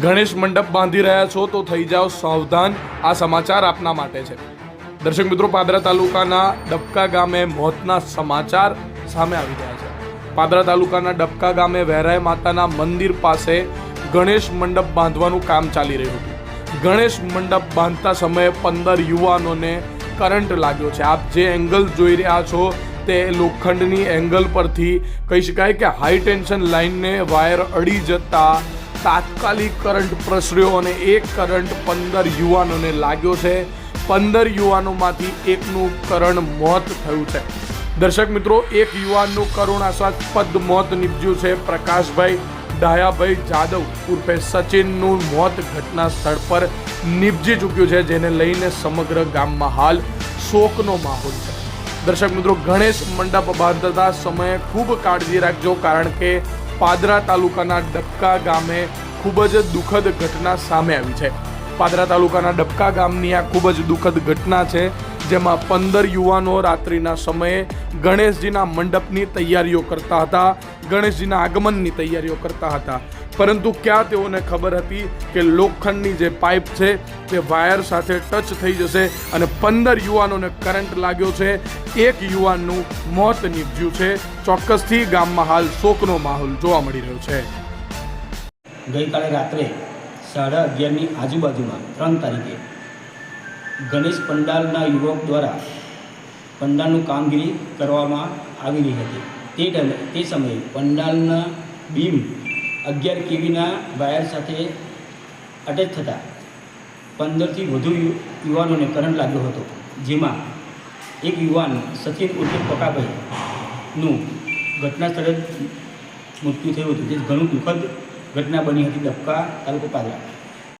ગણેશ મંડપ બાંધી રહ્યા છો તો થઈ જાઓ સાવધાન. આ સમાચાર આપના માટે છે. દર્શક મિત્રો, પાદરા તાલુકાના ડબકા ગામે મોતના સમાચાર સામે આવી રહ્યા છે. પાદરા તાલુકાના ડબકા ગામે વહેરાય માતાના મંદિર પાસે ગણેશ મંડપ બાંધવાનું કામ ચાલી રહ્યું હતું. ગણેશ મંડપ બાંધતા સમયે પંદર યુવાનોને કરંટ લાગ્યો છે. આપ જે એંગલ જોઈ રહ્યા છો તે લોખંડની એંગલ પરથી કહી શકાય કે હાઈ ટેન્શન લાઇનને વાયર અડી જતા તાત્કાલિક કરંટ પ્રસર્યો અને એક કરંટ પંદર યુવાનોને લાગ્યો છે. પંદર યુવાનોમાંથી એકનું કરણ મોત થયું છે. દર્શક મિત્રો, એક યુવાનનું કરુણાસ્વાદ મોત નીપજ્યું છે. પ્રકાશભાઈ ડાયાભાઈ જાદવ ઉર્ફે સચિનનું મોત ઘટના સ્થળ પર નીપજી ચૂક્યું છે, જેને લઈને સમગ્ર ગામમાં હાલ શોકનો માહોલ છે. દર્શક મિત્રો, ગણેશ મંડપ બાંધતા સમયે ખૂબ કાળજી રાખજો, કારણ કે પાદરા તાલુકાના ડબકા ગામે ખૂબ જ દુઃખદ ઘટના સામે આવી છે. પાદરા તાલુકાના ડબકા ગામની આ ખૂબ જ દુઃખદ ઘટના છે, જેમાં પંદર યુવાનો રાત્રિના સમયે ગણેશજીના મંડપની તૈયારીઓ કરતા હતા, ગણેશજીના આગમનની તૈયારીઓ કરતા હતા. પરંતુ ક્યાં તેઓને ખબર હતી કે લોખંડની જે પાઇપ છે, તે વાયર સાથે ટચ થઈ જશે અને પંદર યુવાનોને કરંટ લાગ્યો છે. એક યુવાનનું મોત નીપજ્યું છે. ચોક્કસથી ગામમાં હાલ શોકનો માહોલ જોવા મળી રહ્યો છે. ગઈકાલે રાત્રે સાડા અગિયારની આજુબાજુમાં ત્રણ તારીખે ગણેશ પંડાલના યુવક દ્વારા પંડાલનું કામગીરી કરવામાં આવી રહી હતી. તે તે સમયે પંડાલના બીમ અગિયાર કેવીના વાયર સાથે અટેચ થતાં પંદરથી વધુ યુવાનોને કરંટ લાગ્યો હતો. જેમાં એક યુવાન સચિન ઉર્ફે પકાભાઈનું ઘટના સ્થળે મૃત્યુ થયું હતું. જે ઘણું દુઃખદ ઘટના બની હતી ડબકા તાલુકો પાદરા.